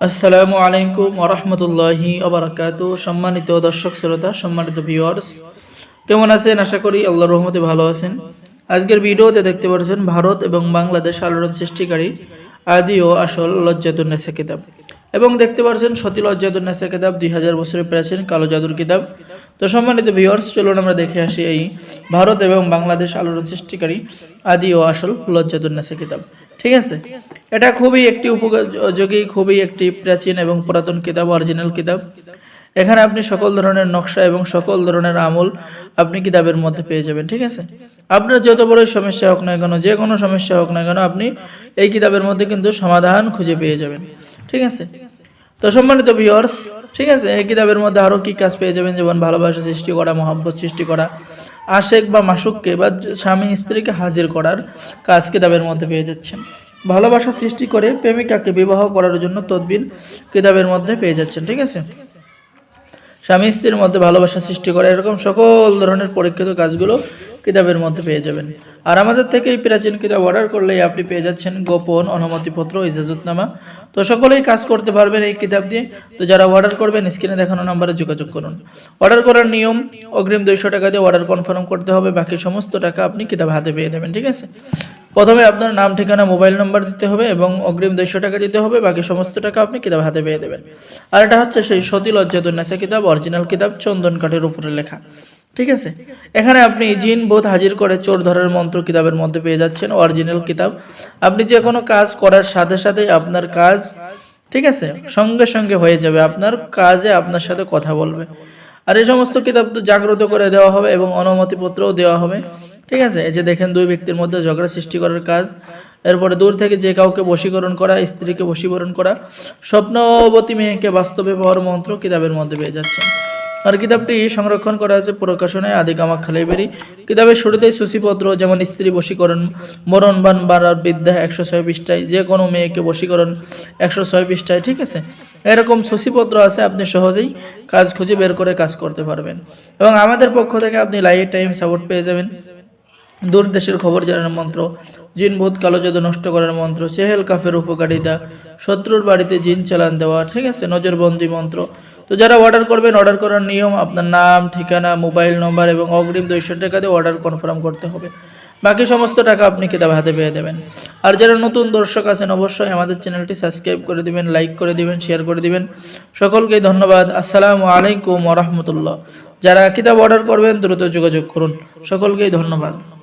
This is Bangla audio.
আসসালামু আলাইকুম ওরহমতুল্লাহি আবরাকাত সম্মানিত দর্শক, শ্রোতা, সম্মানিত ভিউয়ার্স কেমন আছেন? আশা করি আল্লাহ রহমতে ভালো আছেন। আজকের ভিডিওতে দেখতে পাচ্ছেন ভারত এবং বাংলাদেশ আলোড়ন সৃষ্টিকারী আদি ও আসল লজ্জাতুন্নেসা কিতাব। এবং দেখতে পাচ্ছেন সতী লজ্জাতুন্নেসা কিতাব, দুই হাজার বছরের প্রাচীন কালো জাদুর কিতাব। তো সম্মানিত ভিউয়ার্স চলুন আমরা দেখে আসি এই ভারত এবং বাংলাদেশ আলোড়ন সৃষ্টিকারী আদি ও আসল লজ্জাতুন্নেসা কিতাব। ঠিক আছে? এটা খুবই একটি উপযোগী, খুবই একটি প্রাচীন এবং পুরাতন কিতাব অরিজিনাল কিতাব। এখানে আপনি সকল ধরনের নকশা এবং সকল ধরনের আমল আপনি কিতাবের মধ্যে পেয়ে যাবেন, ঠিক আছে? আপনার যত বড়ই সমস্যা হোক না কেন, যে কোনো সমস্যা হোক না কেন, আপনি এই কিতাবের মধ্যে কিন্তু সমাধান খুঁজে পেয়ে যাবেন, ঠিক আছে? তো সম্মানিত ভিওর্স ঠিক আছে, এই কিতাবের মধ্যে আরও কী কাজ পেয়ে যাবেন? যেমন ভালোবাসা সৃষ্টি করা, মহাব্বত সৃষ্টি করা, আশেক বা মাসুককে বা স্বামী স্ত্রীকে হাজির করার কাজ কিতাবের মধ্যে পেয়ে যাচ্ছেন। ভালোবাসা সৃষ্টি করে প্রেমিকাকে বিবাহ করার জন্য তদবির কিতাবের মধ্যে পেয়ে যাচ্ছেন, ঠিক আছে? স্বামী স্ত্রীর মধ্যে ভালোবাসা সৃষ্টি করে, এরকম সকল ধরনের পরীক্ষিত কাজগুলো কিতাবের মধ্যে পেয়ে যাবেন। আর আমাদের থেকে এই প্রাচীন কিতাব অর্ডার করলেই আপনি পেয়ে যাচ্ছেন গোপন অনুমতিপত্র ইজাজতনামা। তো সকলেই কাজ করতে পারবেন এই কিতাব দিয়ে। তো যারা অর্ডার করবেন স্ক্রিনে দেখানো নাম্বারে যোগাযোগ করুন। অর্ডার করার নিয়ম, অগ্রিম দুইশো টাকা দিয়ে অর্ডার কনফার্ম করতে হবে। বাকি সমস্ত টাকা আপনি কিতাব হাতে পেয়ে দেবেন, ঠিক আছে? প্রথমে আপনার নাম, ঠিকানা মোবাইল নাম্বার দিতে হবে এবং অগ্রিম দুইশো টাকা দিতে হবে। বাকি সমস্ত টাকা আপনি কিতাব হাতে পেয়ে দেবেন। আর এটা হচ্ছে সেই সতী লজ্জাতুন্নেসা কিতাব অরিজিনাল কিতাব চন্দন কাঠের উপরে লেখা। ঠিক আছে? এখানে আপনি জিন, বোধ হাজির করে চোর ধরার মন্ত্র কিতাবের মধ্যে পেয়ে যাচ্ছেন অরিজিনাল কিতাব। আপনি যে কোনো কাজ করার সাথে সাথে আপনার কাজ, ঠিক আছে? সঙ্গে সঙ্গে হয়ে যাবে। আপনার কাজে আপনার সাথে কথা বলবে। আর এই সমস্ত কিতাব তো জাগ্রত করে দেওয়া হবে এবং অনুমতিপত্রও দেওয়া হবে। ঠিক আছে? এই যে দেখেন দুই ব্যক্তির মধ্যে ঝগড়া সৃষ্টি করার কাজ। এরপরে দূর থেকে যে কাউকে বশীকরণ করা, স্ত্রীকে বশীকরণ করা স্বপ্নবতী মেয়েকে বাস্তবে পাওয়ার মন্ত্র কিতাবের মধ্যে পেয়ে যাচ্ছে আর কিতাবটি সংরক্ষণ করা হয়েছে প্রকাশনে আদি খালাইবেরি কিতাবের শুরুতেই সূচিপত্র যেমন স্ত্রী বশীকরণ, মরণ বান বাড়ার বিদ্যা একশো ছয় পৃষ্ঠায়, যে কোনো মেয়েকে বশীকরণ একশো ছয় পৃষ্ঠায়, ঠিক আছে? এরকম সূচিপত্র আছে, আপনি সহজেই কাজ খুঁজে বের করে কাজ করতে পারবেন। এবং আমাদের পক্ষ থেকে আপনি লাইফ টাইম সাপোর্ট পেয়ে যাবেন। দূর দেশের খবর জানার মন্ত্র, জিন ভূত কালো জাদু নষ্ট করার মন্ত্র চেহেল কাফের উপকারিতা, শত্রুর বাড়িতে জিন চালান দেওয়া, ঠিক আছে? নজরবন্দি মন্ত্র তো যারা অর্ডার করবেন অর্ডার করার নিয়ম, আপনার নাম, ঠিকানা মোবাইল নম্বর এবং অগ্রিম দুইশো টাকা দিয়ে অর্ডার কনফার্ম করতে হবে। বাকি সমস্ত টাকা আপনি কিতাব হাতে পেয়ে দেবেন। আর যারা নতুন দর্শক আছেন, অবশ্যই আমাদের চ্যানেলটি সাবস্ক্রাইব করে দিবেন লাইক করে দিবেন শেয়ার করে দিবেন। সকলকেই ধন্যবাদ। আসসালামু আলাইকুম রহমতুল্লাহ। যারা কিতাব অর্ডার করবেন, দ্রুত যোগাযোগ করুন। সকলকেই ধন্যবাদ।